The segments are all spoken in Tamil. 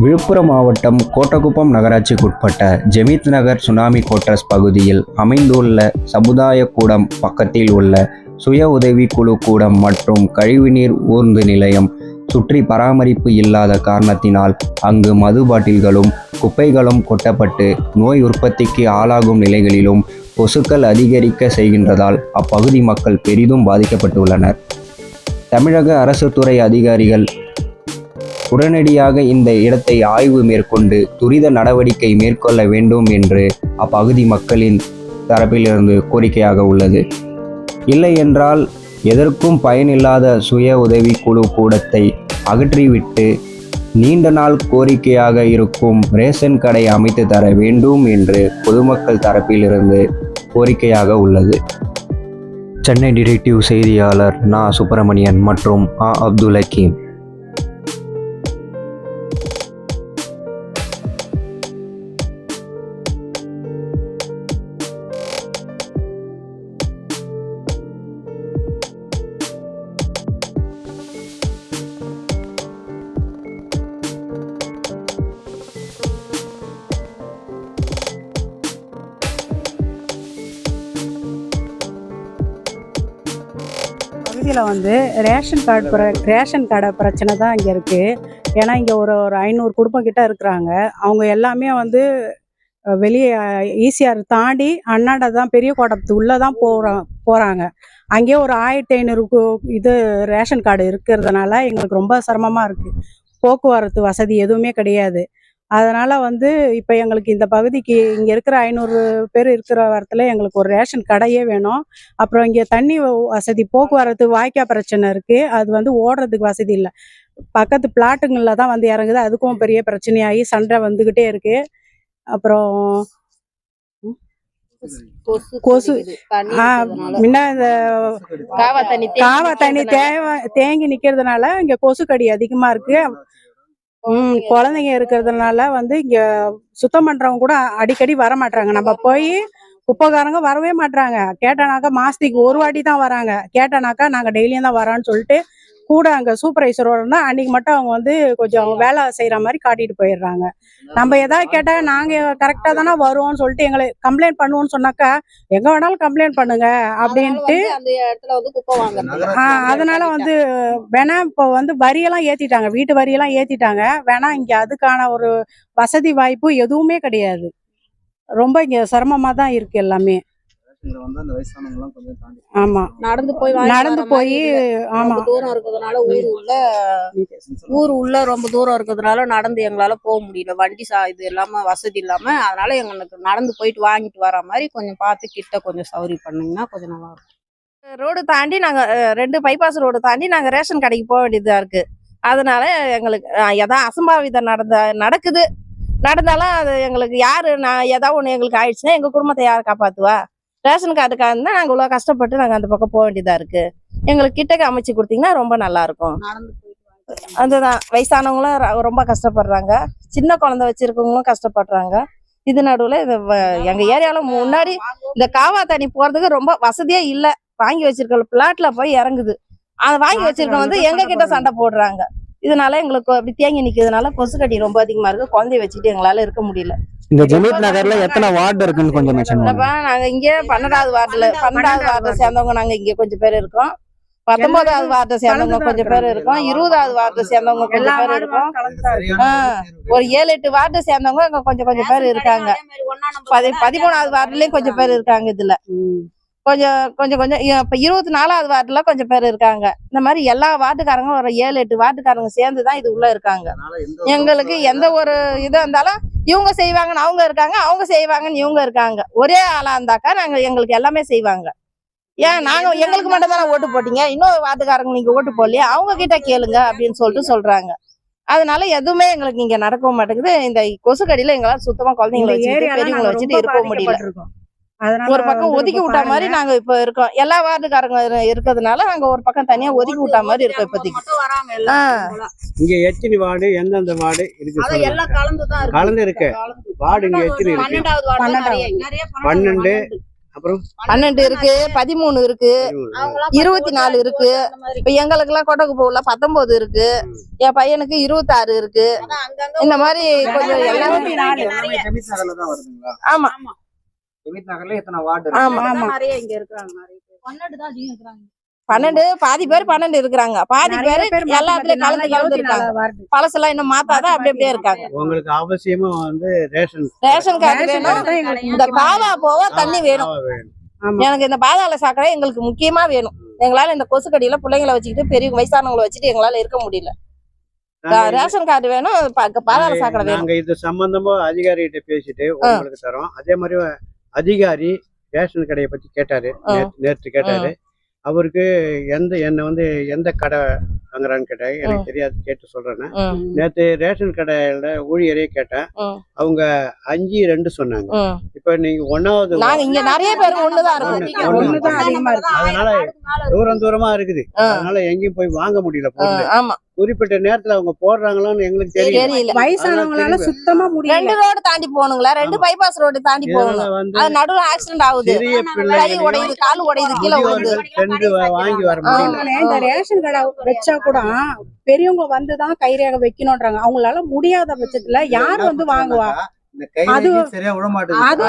விழுப்புரம் மாவட்டம் கோட்டகுப்பம் நகராட்சிக்குட்பட்ட ஜெமித் நகர் சுனாமி கோட்டர்ஸ் பகுதியில் அமைந்துள்ள சமுதாய கூடம் பக்கத்தில் உள்ள சுய உதவி குழு கூடம் மற்றும் கழிவுநீர் ஊர்ந்து நிலையம் சுற்றி பராமரிப்பு இல்லாத காரணத்தினால் அங்கு மது பாட்டில்களும் குப்பைகளும் கொட்டப்பட்டு நோய் உற்பத்திக்கு ஆளாகும் நிலைகளிலும் கொசுக்கள் அதிகரிக்க செய்கின்றதால் அப்பகுதி மக்கள் பெரிதும் பாதிக்கப்பட்டுள்ளனர். தமிழக அரசு துறை அதிகாரிகள் உடனடியாக இந்த இடத்தை ஆய்வு மேற்கொண்டு துரித நடவடிக்கை மேற்கொள்ள வேண்டும் என்று அப்பகுதி மக்களின் தரப்பிலிருந்து கோரிக்கையாக உள்ளது. இல்லை என்றால் எதற்கும் பயனில்லாத சுய உதவி குழு கூடத்தை அகற்றிவிட்டு நீண்ட நாள் கோரிக்கையாக இருக்கும் ரேஷன் கடை அமைத்து தர வேண்டும் என்று பொதுமக்கள் தரப்பிலிருந்து கோரிக்கையாக உள்ளது. சென்னை டிடெக்டிவ் செய்தியாளர் நா. சுப்பிரமணியன் மற்றும் ஆ அப்துல் ஹக்கீம். பகுதியில் வந்து ரேஷன் கார்டு பிர ரேஷன் கார்டை பிரச்சனை தான் இங்கே இருக்குது ஏன்னா இங்கே ஒரு ஒரு ஐநூறு குடும்பம் கிட்ட இருக்கிறாங்க. அவங்க எல்லாமே வந்து வெளியே ஈசிஆர் தாண்டி அண்ணாண்ட தான் பெரிய கோட்டத்து உள்ளே தான் போகிறோம் போகிறாங்க அங்கேயே ஒரு ஆயிரத்தி ஐநூறு இது ரேஷன் கார்டு இருக்கிறதுனால எங்களுக்கு ரொம்ப சிரமமாக இருக்குது போக்குவரத்து வசதி எதுவுமே கிடையாது. அதனால் வந்து இப்போ எங்களுக்கு இந்த பகுதிக்கு இங்கே இருக்கிற ஐநூறு பேர் இருக்கிற இடத்துல எங்களுக்கு ஒரு ரேஷன் கடையே வேணும். அப்புறம் இங்கே தண்ணி வசதி போக்குவரத்து வாய்க்கா பிரச்சனை இருக்குது அது வந்து ஓடுறதுக்கு வசதி இல்லை. பக்கத்து பிளாட்டுங்களில் தான் வந்து இறங்குது. அதுக்கும் பெரிய பிரச்சனையாகி சண்டை வந்துக்கிட்டே இருக்குது அப்புறம் கொசு கொசு. ஆ. முன்ன இந்த காவா தண்ணி. தேவை தேங்கி நிற்கிறதுனால இங்கே கொசுக்கடி அதிகமாக இருக்குது ம் குழந்தைங்க இருக்கிறதுனால வந்து இங்கே சுத்தம் பண்ணுறவங்க கூட அடிக்கடி வர மாட்டாங்க நம்ம போய் குப்பைக்காரங்க வரவே மாட்றாங்க. கேட்டானாக்கா மாசத்துக்கு ஒரு வாட்டி தான் வராங்க. கேட்டானாக்கா நாங்கள் டெய்லியும் தான் வரோன்னு சொல்லிட்டு கூட அங்கே சூப்பர்வைசர் இருந்தால் அன்னைக்கு மட்டும் அவங்க வந்து கொஞ்சம் வேலை செய்கிற மாதிரி காட்டிட்டு போயிடுறாங்க. நம்ம எதாவது கேட்டால் நாங்கள் கரெக்டாக தானே வருவோம்னு சொல்லிட்டு எங்களை கம்ப்ளைண்ட் பண்ணுவோம்னு சொன்னாக்கா எங்கே வேணாலும் கம்ப்ளைண்ட் பண்ணுங்க அப்படின்ட்டு அதனால வந்து அந்த இடத்துல வந்து குப்பை வாங்குறது. ஆ அதனால வந்து வேணா இப்போ வந்து வரியெல்லாம் ஏத்திட்டாங்க வீட்டு வரியெல்லாம் ஏத்திட்டாங்க. வேணா இங்க அதுக்கான ஒரு வசதி வாய்ப்பு எதுவுமே கிடையாது. ரொம்ப இங்க சிரமமா தான் இருக்கு எல்லாமே. இங்க வந்து அந்த வயசானவங்கலாம் கொஞ்சம் தாண்டி ஆமா. நடந்து போய் நடந்து போய். ஆமா. தூரம் இருக்கிறதுனால ஊர் உள்ள ஊர் உள்ள ரொம்ப தூரம் இருக்கிறதுனால நடந்து எங்களால போக முடியல. வண்டி சா இது இல்லாம வசதி இல்லாம. அதனால எங்களுக்கு நடந்து போயிட்டு வாங்கிட்டு வர மாதிரி கொஞ்சம் பார்த்து கிட்ட கொஞ்சம் சௌரி பண்ணீங்கன்னா கொஞ்சம் நல்லா இருக்கும். ரோடு தாண்டி நாங்கள் ரெண்டு பைபாஸ் ரோடு தாண்டி நாங்கள் ரேஷன் கடைக்கு போக வேண்டியதாக இருக்குது அதனால எங்களுக்கு எதா அசம்பாவிதம் நடந்த நடக்குது. நடந்தாலும் அது எங்களுக்கு யார் நான் ஏதாவது ஒன்று எங்களுக்கு ஆயிடுச்சுன்னா எங்கள் குடும்பத்தை யார் காப்பாற்றுவா ரேஷன் கார்டுக்காக இருந்தால் நாங்கள் இவ்வளோ கஷ்டப்பட்டு நாங்கள் அந்த பக்கம் போக வேண்டியதாக இருக்குது எங்களுக்கு கிட்டக்க அமைச்சு கொடுத்தீங்கன்னா ரொம்ப நல்லாயிருக்கும் அதுதான். வயசானவங்களும் ரொம்ப கஷ்டப்படுறாங்க. சின்ன குழந்தை வச்சிருக்கவங்களும் கஷ்டப்படுறாங்க. இது நடுவில் இது எங்க ஏரியால முன்னாடி இந்த காவா தண்ணி போறதுக்கு ரொம்ப வசதியே இல்ல. வாங்கி வச்சிருக்க பிளாட்ல போய் இறங்குது. அதை வாங்கி வச்சிருக்க வந்து எங்க கிட்ட சண்டை போடுறாங்க. இதனால எங்களுக்கு அப்படி தேங்கி நிக்கிறதுனால கொசுக்கடி ரொம்ப அதிகமா இருக்கு. குழந்தைய வச்சுட்டு எங்களால இருக்க முடியல. இந்த ஜெமித் நகர்ல எத்தனை வார்டு இருக்குன்னு கொஞ்சம் மென்ஷன் நாங்க இங்க பன்னெண்டாவது வார்டுல பன்னெண்டாவது வார்டை. சேர்ந்தவங்க நாங்க இங்க கொஞ்சம் பேர் இருக்கோம். பத்தொன்பதாவது வார்டை சேர்ந்தவங்க கொஞ்சம் பேர் இருக்கோம். இருபதாவது வார்டை சேர்ந்தவங்க கொஞ்சம் பேர் இருக்கோம். ஒரு ஏழு எட்டு வார்டு சேர்ந்தவங்க இங்க கொஞ்சம் கொஞ்சம் பேர் இருக்காங்க. பதிமூணாவது வார்டுலயும் கொஞ்சம் பேர் இருக்காங்க இதுல. கொஞ்சம் கொஞ்சம் கொஞ்சம். இப்ப இருபத்தி நாலாவது வார்டுல கொஞ்சம் பேர் இருக்காங்க. இந்த மாதிரி எல்லா வார்டுக்காரங்க ஒரு ஏழு எட்டு வார்டுக்காரங்க சேர்ந்து தான் இது உள்ள இருக்காங்க. எங்களுக்கு எந்த ஒரு இது இருந்தாலும் இவங்க செய்வாங்கன்னு அவங்க இருக்காங்க அவங்க செய்வாங்கன்னு இவங்க இருக்காங்க. ஒரே ஆளா இருந்தாக்கா நாங்க எங்களுக்கு எல்லாமே செய்வாங்க. ஏன் நாங்க எங்களுக்கு மட்டும் தானே ஓட்டு போட்டீங்க? இன்னொரு வார்டுக்காரங்க நீங்க ஓட்டு போடலையே? அவங்க கிட்ட கேளுங்க அப்படின்னு சொல்லிட்டு சொல்றாங்க. அதனால எதுவுமே எங்களுக்கு இங்க நடக்கவும் மாட்டேங்குது. இந்த கொசுக்கடியில எங்களால சுத்தமா குழந்தைங்களை வச்சுட்டு பெரியவங்களை வச்சுட்டு இருக்க முடியல. ஒரு பக்கம் ஒதுக்கி விட்ட மாதிரி. நாங்க இப்ப இருக்கோம். எல்லா வார்டுக்காரங்க இரு- இருக்கிறதுனால நாங்க ஒரு பக்கம் தனியா ஒதுக்கி விட்ட மாதிரி இருக்கோம் இப்போதைக்கு. இங்க எத்தனை வார்டு எந்தெந்த வார்டு இருக்கு. எல்லாம் கலந்து தான் இருக்கு. கலந்து இருக்கு. கலந்து. வார்டு இங்க எத்தனை இருக்கு? பன்னெண்டு. அப்புறம்? பன்னெண்டு இருக்கு பதிமூணு இருக்கு இருபத்தி நாலு இருக்கு. இப்ப எங்களுக்கு எல்லாம் கொட்டகுப்பூர்ல பத்தொன்பது இருக்கு. என் பையனுக்கு இருபத்தாறு இருக்கு. இந்த மாதிரி கொஞ்சம் எல்லாமே ஆமா. ஜெமித் நகர்ல எத்தனை வார்டு இருக்கு? ஆமா ஆமா. நிறைய இங்க இருக்கிறாங்க நிறைய பேர். பன்னெண்டு பாதி பேர் பன்னெண்டு இருக்கிறாங்க. பாதி பேர் எல்லாத்துலயும் கலந்து கலந்து இருக்காங்க. வார்டு. பழசெல்லாம் இன்னும் மாத்தாதான் அப்படி அப்படியே இருக்காங்க. உங்களுக்கு அவசியமா வந்து ரேஷன் ரேஷன் கார்டு வேணும். தான் இந்த காவா போக தண்ணி வேணும். எனக்கு இந்த பாதாள சாக்கடை எங்களுக்கு முக்கியமா வேணும். எங்களால இந்த கொசுக்கடியில பிள்ளைங்களை வச்சுக்கிட்டு பெரிய வயசானவங்களை வச்சுட்டு எங்களால இருக்க முடியல. ரேஷன் கார்டு வேணும் பாதாள சாக்கடை வேணும். இது சம்பந்தமா அதிகாரிகிட்ட பேசிட்டு உங்களுக்கு தரோம். அதே மாதிரி அதிகாரி ரேஷன் கடையை பத்தி கேட்டாரு. நேத்து கேட்டாரு. அவருக்கு எந்த என்ன வந்து எந்த கடை வாங்குறான்னு கேட்டாரு. எனக்கு தெரியாது கேட்டு சொல்றேன்னு நேத்து ரேஷன் கடையில ஊழியரே கேட்டேன் அவங்க அஞ்சு ரெண்டு சொன்னாங்க. இப்ப நீங்க ஒன்னாவது அதனால தூரம் தூரமா இருக்குது. அதனால எங்கேயும் போய் வாங்க முடியல குறிப்பிட்ட நேரத்துல அவங்க போடுறாங்களான்னு எங்களுக்கு தெரியல. வயசானவங்களால சுத்தமா முடியல. ரெண்டு ரோடு தாண்டி போகணுங்களா? ரெண்டு பைபாஸ் ரோடு தாண்டி போகணும். அது நடுவுல ஆக்சிடென்ட் ஆகுது. சிறிய கை உடையுது கால் உடையுது கீழே வா- வாங்கி வர முடியல. இந்த ரேஷன் கடை வச்சா கூட பெரியவங்க வந்துதான் கைரேகை வைக்கணும்ன்றாங்க. அவங்களால முடியாத பட்சத்துல யார் வந்து வாங்குவா? அது-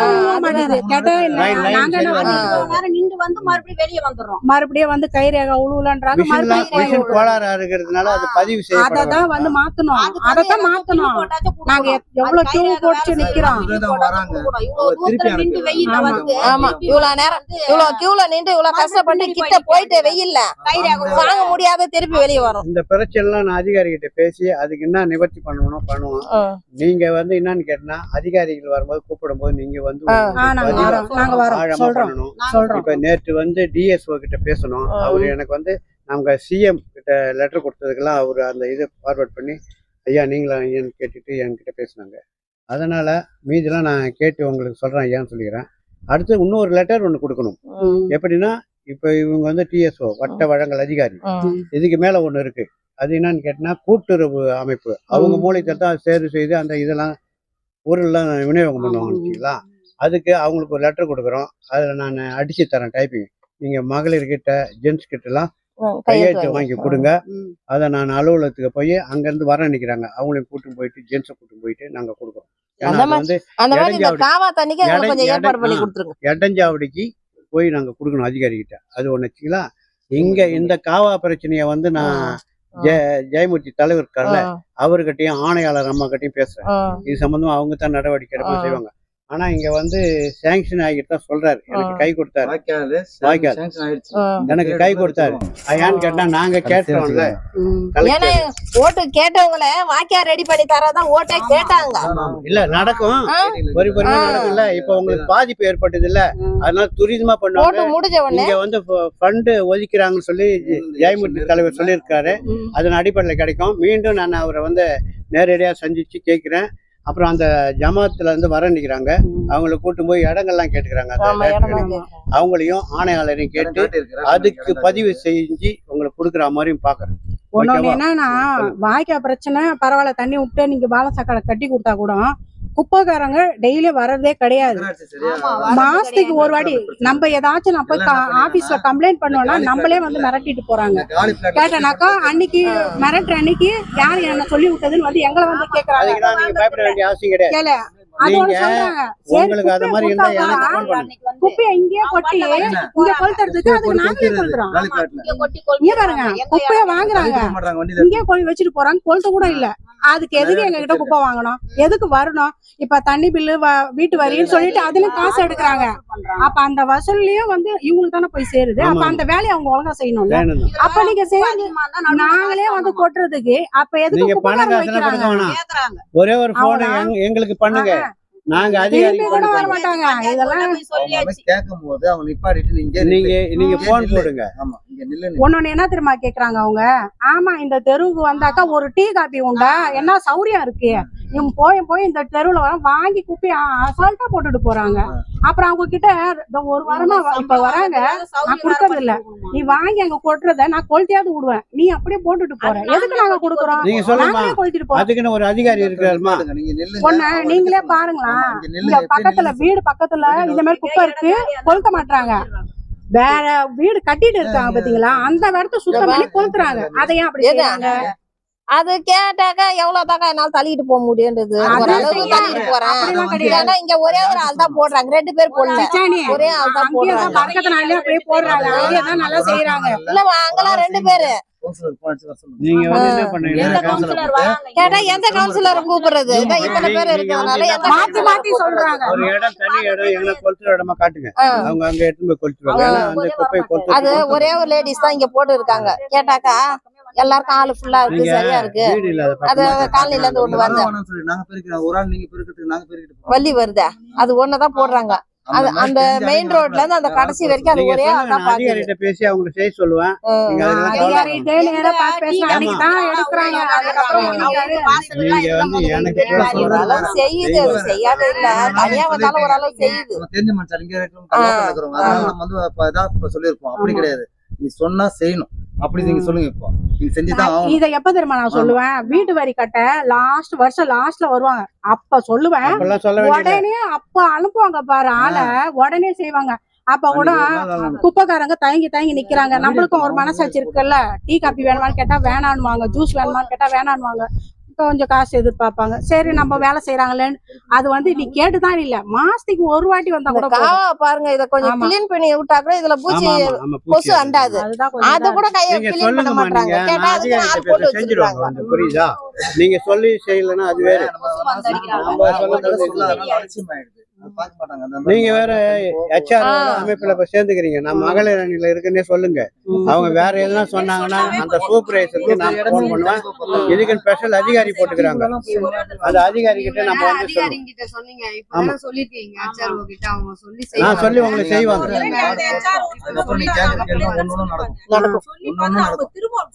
நின்று வந்து மறுபடியும் வெளியே வந்துடுறோம். மறுபடியும் வந்து கைரேகை உழுவலன்றாங்க மறுபடியும் கோளாறா இருக்கிறதுனால அது பதிவு அததான் வந்து மாத்தணும். அததான் மாத்தணும். நாங்க எவ்வளவு கியூ போட்டு நிக்கிறோம். ஆமா. ஆமா இவ்வளவு நேரம் இவ்வளவு கியூல நின்று இவ்வளவு கஷ்டப்பட்டு கிட்ட போயிட்டு வெயில்ல. வாங்க முடியாத திருப்பி வெளியே வரும். இந்த பிரச்சனைலாம் நான் அதிகாரி கிட்ட பேசி அதுக்கு என்ன நிவர்த்தி பண்ணணும் பண்ணுவோம். நீங்க வந்து என்னன்னு கேட்டா அதிகாரிகள் வரும்போது கூப்பிடும் போது நீங்க வந்து ஆழமா பண்ணணும். இப்ப நேற்று வந்து டிஎஸ்ஓ கிட்ட பேசணும். அவரு எனக்கு வந்து நாங்க சிஎம் கிட்ட லெட்டர் கொடுத்ததுக்கெல்லாம் அவரு அந்த இதை ஃபார்வர்ட் பண்ணி ஐயா நீங்களா ஐயான்னு கேட்டுட்டு என்கிட்ட பேசினாங்க. அதனால மீதிலாம் நான் கேட்டு உங்களுக்கு சொல்றேன் ஐயான்னு சொல்லிக்கிறேன். அடுத்து இன்னொரு லெட்டர் ஒன்று கொடுக்கணும். எப்படின்னா இப்போ இவங்க வந்து டிஎஸ்ஓ வட்ட வழங்கல் அதிகாரி. இதுக்கு மேல ஒண்ணு இருக்கு. அது என்னன்னு கேட்டினா கூட்டுறவு அமைப்பு. அவங்க மூலியத்தில் தான் தேர்வு செய்து அந்த இதெல்லாம் பொருள்லாம் விநியோகம் பண்ணுவாங்க வச்சுங்களா அதுக்கு அவங்களுக்கு ஒரு லெட்டர் கொடுக்குறோம். அதில் நான் அடிச்சு தரேன் டைப்பிங் நீங்கள் மகளிர் கிட்ட ஜென்ஸ் கிட்டலாம் கையெழுத்து வாங்கி கொடுங்க. அதை நான் அலுவலகத்துக்கு போய் அங்கேருந்து வர நிற்கிறாங்க அவங்களையும் கூட்டு போயிட்டு ஜென்ஸை கூட்டு போயிட்டு நாங்கள் கொடுக்குறோம். ஏன்னா அந்த அது வந்து அந்த மாதிரி இந்த இடைஞ்சாவடி. காவா தண்ணிக்கு எங்களுக்கு இடை- கொஞ்சம் ஏற்பாடு இடை- பண்ணி ஆ. கொடுத்துருங்க. எடஞ்சாவடிக்கு போய் நாங்கள் கொடுக்கணும் அதிகாரிகிட்ட. அது ஒன்று வச்சுங்களா? இங்கே இந்த காவா பிரச்சனையை வந்து நான் ஜெய ஜெயமூர்த்தி தலைவர் இருக்கார்ல அவர்கிட்டயும் ஆணையாளர் அம்மா கிட்டயும் பேசுறேன் இது சம்பந்தமா அவங்க தான் நடவடிக்கை எடுக்க. செய்வாங்க. ஆனா இங்க வந்து சேங்ஷன் ஆகிட்டு தான் சொல்றாரு. எனக்கு கை கொடுத்தாரு. வாய்க்கால் வாய்க்கால். எனக்கு கை கொடுத்தாரு. ஏன்னு கேட்டா நாங்க கேட்டோம்ல. ஏன்னா ஓட்டு கேட்டவங்கள வாக்கியா ரெடி பண்ணி தரதான் ஓட்டே கேட்டாங்க. இல்ல நடக்கும். ஒரு பொறுமை நடக்கும்ல. இப்ப உங்களுக்கு பாதிப்பு ஏற்பட்டது இல்ல அதனால துரிதமா பண்ணுவாங்க. முடிஞ்ச உடனே இங்க வந்து ஃபண்டு ஒதுக்கிறாங்கன்னு சொல்லி ஜெயமூர்த்தி தலைவர் சொல்லியிருக்காரு. அதன் அடிப்படையில் கிடைக்கும். மீண்டும் நான் அவரை வந்து நேரடியா சந்திச்சு கேட்கிறேன். அப்புறம் அந்த ஜமாத்துல இருந்து வர நிக்கிறாங்க. அவங்கள கூட்டு போய் இடங்கள்லாம் கேட்டுக்கிறாங்க. அவங்களையும் ஆணையாளரையும் கேட்டு அதுக்கு பதிவு செஞ்சு உங்களுக்கு கொடுக்குற மாதிரியும் பாக்குறேன் ஓகேவா? என்னன்னா வாய்க்கா பிரச்சனை பரவாயில்ல தண்ணி விட்டு நீங்க பாலம் சாக்கடை கட்டி கொடுத்தா கூட குப்பைக்காரங்க டெய்லி வர்றதே கிடையாது. மாசத்துக்கு ஒரு வாட்டி நம்ம ஏதாச்சும் நம்ம போய் ஆபீஸ்ல கம்ப்ளைண்ட் பண்ணோம்னா நம்மளே வந்து மிரட்டிட்டு போறாங்க. கேட்டனாக்கா அன்னைக்கு மிரட்டுற அன்னைக்கு யார் என்ன சொல்லி விட்டதுன்னு வந்து எங்களை வந்து கேக்குறாங்க. அதுக்கெல்லாம் நீங்க பயப்பட வேண்டிய அவசியம் கிடையாது. கேளு. அது ஒண்ணு நீங்க சொல்றாங்க. சரி, உங்களுக்கு அது மாதிரி இருந்தா குப்பையை எனக்கு கொடுத்தா ஃபோன் பண்ணுங்க குப்பையை இங்கேயே கொட்டி இங்க கொளுத்துறதுக்கு அதுக்கு நாங்களே கொளுத்துறோம். இங்க பாருங்க. குப்பையை வாங்குறாங்க. இங்கே கொழி வச்சுட்டு போறாங்க. கொளுத்த கூட இல்ல. அதுக்கு எதுக்கு எங்க கிட்ட குப்பை வாங்கணும்? எதுக்கு வரணும்? இப்ப தண்ணி பில்லு வ- வீட்டு வரின்னு சொல்லிட்டு அதுலயும் காசு எடுக்கிறாங்க. அப்ப அந்த வசூல்லயும் வந்து இவங்களுக்கு தானே போய் சேருது? அப்ப. அந்த வேலையை அவங்க ஒழுங்கா செய்யணும்ல? தான். அப்ப நீங்க செய்யறது நாங்களே வந்து கொட்டுறதுக்கு அப்ப எதுக்கு ஒரே ஒரு போன். எங்களுக்கு பண்ணுங்க. நாங்க இதெல்லாம் கேட்கும் போது அவங்க நீங்க நீங்க நீங்க போன். போடுங்க. ஆமா ஒன்னொன்னு என்ன தெரியுமா கேக்குறாங்க அவங்க? ஆமா இந்த தெருவுக்கு வந்தாக்கா ஒரு டீ காபி உண்டா? என்ன சௌரியம் இருக்கு. இவங்க போய் போய் இந்த தெருவுல வர வாங்கி குப்பி அசால்ட்டா போட்டுட்டு போறாங்க. அப்புறம் அவங்க கிட்ட இந்த ஒரு வாரமா இப்ப வராங்க. நான் கொடுக்கறது இல்ல நீ வாங்கி அங்க கொட்டுறத நான் கொளுத்தியாவது விடுவேன். நீ அப்படியே போட்டுட்டு போற. எதுக்கு நாங்க கொடுக்குறோம்? நாங்களே கொளுத்திட்டு போறோம். அதுக்குன்னு ஒரு அதிகாரி இருக்கிறாருமா பொண்ணு நீங்களே பாருங்களா இங்க பக்கத்துல வீடு பக்கத்துல இந்த மாதிரி குப்பை இருக்கு. கொளுத்த மாட்டாங்க வேற வீடு கட்டிட்டு இருக்காங்க பாத்தீங்களா? அந்த இடத்த சுத்தம் பண்ணி கொளுத்துறாங்க. அதை ஏன் அப்படி அது கேட்டாக்கா எவ்வளவு தாக்கா என்னால தள்ளிட்டு போக முடியுன்றது. அது ஒரு அளவுக்கு செய்யறாங்க. தள்ளிட்டு போறேன். ஏன்னா இங்க ஒரே ஒரு ஆள் தான் போடுறாங்க. ரெண்டு பேர் போடல. ஒரே ஆள் தான் போடுறாங்க. இல்ல அங்கெல்லாம் ரெண்டு பேரு. கேட்டா எந்த கவுன்சிலரை கூப்பிடுறது? இத்தனை பேர் இருக்கிறதுனால மாத்தி மாத்தி சொல்றாங்க. ஒரு இடம் தனி இடம் எங்களை கொளுத்துற இடமா காட்டுங்க. ஆ. அவங்க அங்க எடுத்து போய் கொளுத்துருவாங்க. ஏன்னா அந்த குப்பை கொளுத்து அது ஒரே ஒரு லேடிஸ் தான் இங்க போட்டு இருக்காங்க கேட்டாக்கா எல்லாருக்கும் ஆளு ஃபுல்லா இருக்கு சரியா இருக்கு. அது காலனில இருந்து ஒண்ணு போறோம். வள்ளி வருதா? அது ஒண்ணுதான் போடுறாங்க. அது அந்த மெயின் ரோட்ல இருந்து அந்த கடைசி வரைக்கும் அது ஒரே ஆள் தான் பேசி அவங்க செய்ய சொல்லுவேன். நேரா அன்னைக்கு தான் எடுக்கிறாங்க. அதுக்கப்புறம் எனக்கு நீங்க வந்து எனக்கு பேச ஒரு அளவு செய்யுது அது செய்யாத இல்ல. தனியா வந்தாலும் ஒரு அளவு செய்யுது. தெரிஞ்ச மனுஷன் இங்க இருக்கிறவங்க நம்ம வந்து அப்ப இதான் இப்ப சொல்லியிருப்போம் அப்படி. கிடையாது. நீ சொன்னா செய்யணும். அப்படி நீங்க சொல்லுங்க இப்போ. நீங்க செஞ்சுதான் இத எப்ப தெரியுமா நான் சொல்லுவேன்? வீட்டு வரி கட்ட லாஸ்ட் வருஷம் லாஸ்ட்ல வருவாங்க. அப்ப சொல்லுவேன். உடனே அப்ப அனுப்புவாங்க பாரு ஆளை. உடனே செய்வாங்க. அப்ப கூட. குப்பைக்காரங்க தயங்கி தயங்கி நிக்கிறாங்க. நம்மளுக்கும் ஒரு மனசாட்சி இருக்குல்ல டீ காபி வேணுமான்னு கேட்டா வேணான்னுவாங்க. ஜூஸ் வேணுமான்னு கேட்டா வேணான்னுவாங்க. கொஞ்சம் காசு எதிர்பார்ப்பாங்க. சரி நம்ம வேலை செய்யறாங்களேன்னு அது வந்து நீ கேட்டுதான் இல்ல. மாசத்துக்கு ஒரு வாட்டி வந்தா கூட. காவா பாருங்க இத கொஞ்சம். கிளீன் பண்ணி விட்டா கூட இதுல பூச்சி கொசு அண்டாது. அத கூட கைய கிளீன் பண்ண மாட்டாங்க கேட்டா அதுக்கு ஆள் போட்டு வச்சிருக்காங்க. புரியுதா? நீங்க சொல்லி செய்யலைன்னா அது வேற. நம்ம சொல்ல சொல்லாதனால அலட்சியமாயிடுது. அது நீங்க வேற ஹெச்ஆர். அமைப்புல இப்ப சேர்ந்துக்கிறீங்க. நம்ம மகளிர் அணியில இருக்குன்னே சொல்லுங்க. அவங்க வேற எதுனா சொன்னாங்கன்னா அந்த சூப்பர்வைசருக்கு நான் போன் பண்ணுவேன் இதுக்கு ஸ்பெஷல் அதிகாரி போட்டுக்கிறாங்க. அந்த அதிகாரி கிட்ட நம்ம வந்து சொல்லுவோம் சொல்லி நான் உங்களுக்கு செய்வாங்க.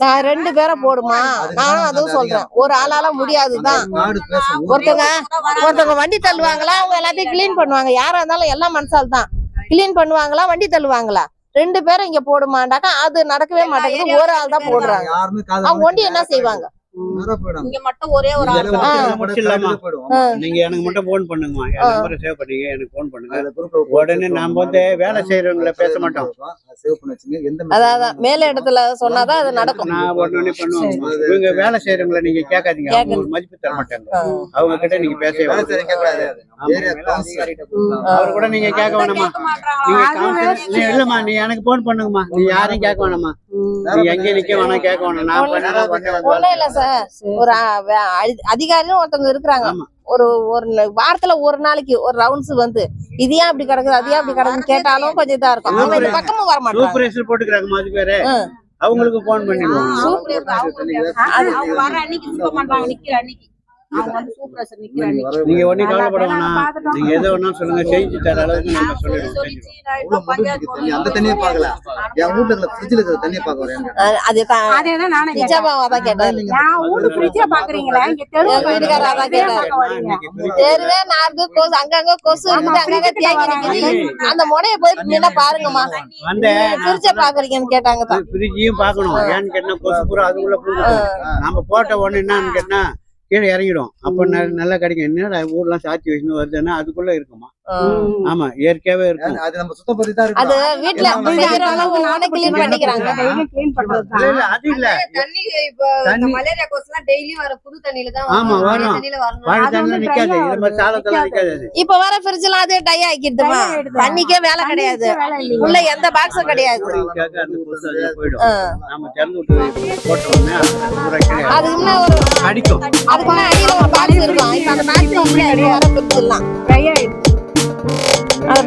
நான் ரெண்டு பேரை போடுமா? நானும் அதுவும் சொல்றேன். ஒரு ஆளால முடியாதுதான். ஒருத்தங்க ஒருத்தவங்க வண்டி தள்ளுவாங்களா? அவங்க எல்லாத்தையும் கிளீன் பண்ணுவாங்க. யாரா இருந்தாலும் எல்லாம் மனசால் தான். கிளீன் பண்ணுவாங்களா? வண்டி தள்ளுவாங்களா? ரெண்டு பேரும் இங்க போடுமாண்டாக்கா அது நடக்கவே மாட்டேங்குது. ஒரு ஆள் தான் போடுறாங்க. அவங்க ஒண்டி என்ன செய்வாங்க? மட்டும் ஒரே ஒரு? போயிடும். நீங்க எனக்கு மட்டும் போன் பண்ணுங்கம்மா என் நம்பரை சேவ் பண்ணீங்க எனக்கு போன் பண்ணுங்க. உடனே நாம வந்து வேலை செய்யறவங்கள பேச மாட்டோம். அதான் மேல இடத்துல சொன்னாதான் அது நடக்கும். நான் உடனே பண்ணுவாங்க இவங்க வேலை செய்யறவங்கள நீங்க கேட்காதீங்க. அவங்க ஒரு மதிப்பு தர மாட்டாங்க. அவங்க கிட்ட நீங்க பேசவே. அவர் கூட நீங்க கேட்க வேணாமா? நீங்க இல்லம்மா நீ எனக்கு போன் பண்ணுங்கம்மா. நீ யாரையும் கேட்க வேணாமா நிக்க கேட்க வேணாம் நான் சார். ஒரு அதிகாரியும் ஒருத்தவங்க இருக்கிறாங்க. ஒரு ஒரு வாரத்துல ஒரு நாளைக்கு ஒரு ரவுண்ட்ஸ் வந்து. இது ஏன் அப்படி கிடக்குது அது ஏன் அப்படி கிடக்குன்னு கேட்டாலும் கொஞ்சம் இதா இருக்கும். அவங்க இந்த பக்கமும் வர மாட்டாங்க. போட்டுக்கிறாங்க அது பேரு. அவங்களுக்கு போன் பண்ணிடுவாங்க. நீங்க ஒன்னும் கவலைப்பட நாங்க வேணாம். பார்த்துட்டோம். நீங்க எது வேணாலும் சொல்லுங்க. செஞ்சு தர அளவுக்கு நம்ம சொல்லிடுவோம். அந்த தண்ணியை பார்க்கல. என் வீட்டுல இருக்கிற fridge ல இருக்கிற தண்ணியை பார்க்க வரேன். அ- அது தான் அதேதான் நானும் கேட்டேன். நிஜமாவா தான் நான் வீட்டு ஃப்ரிட்ஜ பாக்குறீங்களா இங்க. இன்னைக்கு தெருவே நார்து கொசு அங்கங்க கொசு இருக்குது அங்கங்க தேங்கி நிக்குது அந்த முனைய போய் நின்னா பாருங்கம்மா. வந்த பிரிச்ச பாக்குறீங்கன்னு கேட்டாங்க தான் ஃப்ரிட்ஜையும் பார்க்கணும். ஏன்னு கேட்டா கொசு பூரா அதுக்குள்ள நாம போட்ட உடனே என்னன்னு கேட்டா கீழே இறங்கிடும். அப்ப நல்லா கிடைக்கும் என்னடா ஊர்லாம் சாத்தி வச்சுன்னு வருதுன்னா அதுக்குள்ள இருக்குமா? ஆமா இயற்கையாவே இருக்கும். அது நம்ம சுத்தப்படுத்தி தான் அது செய்யறவங்க உடனே கிளீன் பண்ணிக்கிறாங்க. இல்ல, இல்ல அது இல்ல. தண்ணி இப்ப தண்ணி- மலேரியா கோஸ்லாம் டெய்லி வர புது தண்ணியில தான் ஆமா, வரும். தண்ணியில வரணும் வாழை அது தண்ணி வந்து நிக்காது. இது மாதிரி சாலத்தெல்லாம் நிக்காது. இப்ப வர ஃப்ரிட்ஜ் எல்லாம் அதே டை ஆக்கிடுதுமா. தண்ணிக்கே வேலை கிடையாது. உள்ள எந்த பாக்ஸும் கிடையாது. போயிடும். நாம திறந்து விட்டு போட்ட உடனே அது முன்ன ஒரு அடிக்கும் அதுக்கு அடியில ஒரு பாக்ஸ் இருக்கும். இப்ப அந்த பாக்ஸ் இப்ப வர ஃப்ரிட்ஜ் எல்லாம் Dry ஆயிடுச்சு. அந்த